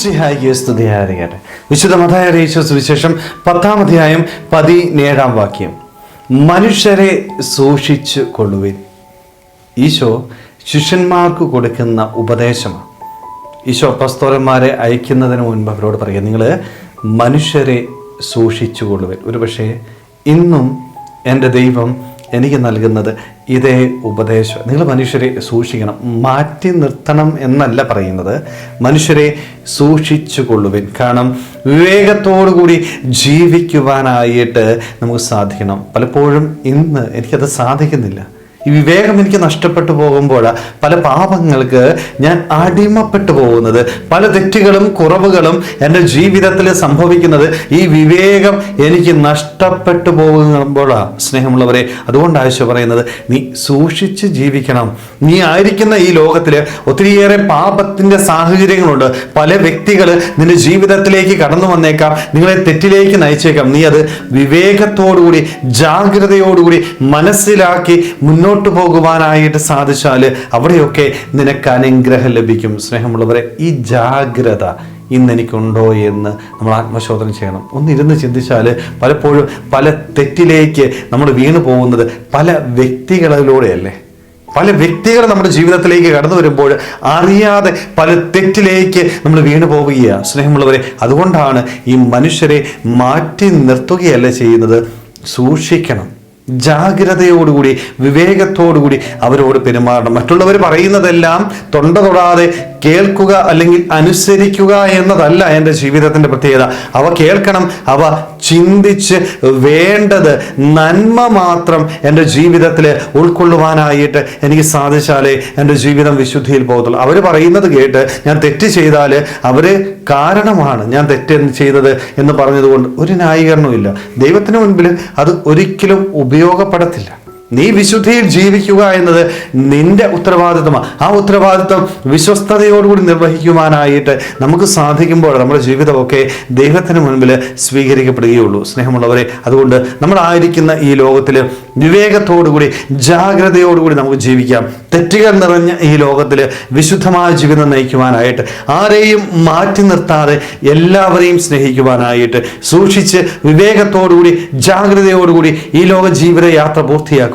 ശ്രീഹായിക്ക് സ്തുതിയായിരിക്കട്ടെ. വിശുദ്ധ മതായ അറിയിച്ച സുവിശേഷം പത്താം അധ്യായം പതിനേഴാം വാക്യം. മനുഷ്യരെ സൂക്ഷിച്ചു കൊള്ളുവിൻ. ഈശോ ശിഷ്യന്മാർക്ക് കൊടുക്കുന്ന ഉപദേശമാണ്. ഈശോ അപ്പസ്തോലന്മാരെ അയക്കുന്നതിന് മുൻപ് അവരോട് പറയുക നിങ്ങൾ മനുഷ്യരെ സൂക്ഷിച്ചു കൊള്ളുവിൻ. ഒരുപക്ഷെ ഇന്നും എന്റെ ദൈവം എനിക്ക് നൽകുന്നത് ഇതേ ഉപദേശം. നിങ്ങൾ മനുഷ്യരെ സൂക്ഷിക്കണം. മാറ്റി നിർത്തണം എന്നല്ല പറയുന്നത്. മനുഷ്യരെ സൂക്ഷിച്ചു കൊള്ളുവിൻ. കാരണം വിവേകത്തോടു കൂടി ജീവിക്കുവാനായിട്ട് നമുക്ക് സാധിക്കണം. പലപ്പോഴും ഇന്ന് എനിക്കത് സാധിക്കുന്നില്ല. ഈ വിവേകം എനിക്ക് നഷ്ടപ്പെട്ടു പോകുമ്പോൾ പല പാപങ്ങൾക്ക് ഞാൻ അടിമപ്പെട്ടു പോകുന്നത് പല തെറ്റുകളും കുറവുകളും എന്റെ ജീവിതത്തിൽ സംഭവിക്കുന്നത് ഈ വിവേകം എനിക്ക് നഷ്ടപ്പെട്ടു പോകുമ്പോഴാണ് സ്നേഹമുള്ളവരെ അതുകൊണ്ട് ആവശ്യം പറയുന്നത് നീ സൂക്ഷിച്ച് ജീവിക്കണം. നീ ആയിരിക്കുന്ന ഈ ലോകത്തിൽ ഒത്തിരിയേറെ പാപത്തിന്റെ സാഹചര്യങ്ങളുണ്ട്. പല വ്യക്തികൾ നിന്റെ ജീവിതത്തിലേക്ക് കടന്നു വന്നേക്കാം. നിങ്ങളെ തെറ്റിലേക്ക് നയിച്ചേക്കാം. നീ അത് വിവേകത്തോടുകൂടി ജാഗ്രതയോടുകൂടി മനസ്സിലാക്കി മുന്നോട്ട് പോകുവാനായിട്ട് സാധിച്ചാൽ അവിടെയൊക്കെ നിനക്ക് അനുഗ്രഹം ലഭിക്കും. സ്നേഹമുള്ളവരെ ഈ ജാഗ്രത ഇന്ന് എനിക്കുണ്ടോ എന്ന് നമ്മൾ ആത്മശോധന ചെയ്യണം. ഒന്നിരുന്ന് ചിന്തിച്ചാൽ പലപ്പോഴും പല തെറ്റിലേക്ക് നമ്മൾ വീണു പോകുന്നത് പല വ്യക്തികളിലൂടെയല്ലേ? പല വ്യക്തികൾ നമ്മുടെ ജീവിതത്തിലേക്ക് കടന്നു വരുമ്പോൾ അറിയാതെ പല തെറ്റിലേക്ക് നമ്മൾ വീണു പോവുകയാണ് സ്നേഹമുള്ളവരെ അതുകൊണ്ടാണ് ഈ മനുഷ്യരെ മാറ്റി നിർത്തുകയല്ല ചെയ്യുന്നത്? സൂക്ഷിക്കണം. ജാഗ്രതയോടുകൂടി വിവേകത്തോടുകൂടി അവരോട് പെരുമാറണം. മറ്റുള്ളവർ പറയുന്നതെല്ലാം തൊണ്ട തൊടാതെ കേൾക്കുക അല്ലെങ്കിൽ അനുസരിക്കുക എന്നതല്ല എന്റെ ജീവിതത്തിന്റെ പ്രത്യേകത. അവ കേൾക്കണം അവ ചിന്തിച്ച് വേണ്ടത് നന്മ മാത്രം എന്റെ ജീവിതത്തിൽ ഉൾക്കൊള്ളുവാനായിട്ട് എനിക്ക് സാധിച്ചാലേ എന്റെ ജീവിതം വിശുദ്ധിയിൽ പോകത്തുള്ളൂ. അവർ പറയുന്നത് കേട്ട് ഞാൻ തെറ്റ് ചെയ്താൽ അവർ കാരണമാണ്. ഞാൻ തെറ്റ് ചെയ്തത് എന്ന് പറഞ്ഞതുകൊണ്ട് ഒരു ന്യായീകരണവും ഇല്ല ദൈവത്തിന് മുൻപിൽ അത് ഒരിക്കലും ഉപയോഗപ്പെടത്തില്ല. നീ വിശുദ്ധിയിൽ ജീവിക്കുക എന്നത് നിന്റെ ഉത്തരവാദിത്വമാണ് ആ ഉത്തരവാദിത്വം വിശ്വസ്തയോടുകൂടി നിർവഹിക്കുവാനായിട്ട് നമുക്ക് സാധിക്കുമ്പോൾ നമ്മുടെ ജീവിതമൊക്കെ ദൈവത്തിന് മുൻപിൽ സ്വീകരിക്കപ്പെടുകയുള്ളൂ. സ്നേഹമുള്ളവരെ അതുകൊണ്ട് നമ്മളായിരിക്കുന്ന ഈ ലോകത്തിൽ വിവേകത്തോടുകൂടി ജാഗ്രതയോടുകൂടി നമുക്ക് ജീവിക്കാം. തെറ്റുകൾ നിറഞ്ഞ ഈ ലോകത്തിൽ വിശുദ്ധമായ ജീവിതം നയിക്കുവാനായിട്ട് ആരെയും മാറ്റി നിർത്താതെ എല്ലാവരെയും സ്നേഹിക്കുവാനായിട്ട് സൂക്ഷിച്ച് വിവേകത്തോടുകൂടി ജാഗ്രതയോടുകൂടി ഈ ലോക ജീവിത യാത്ര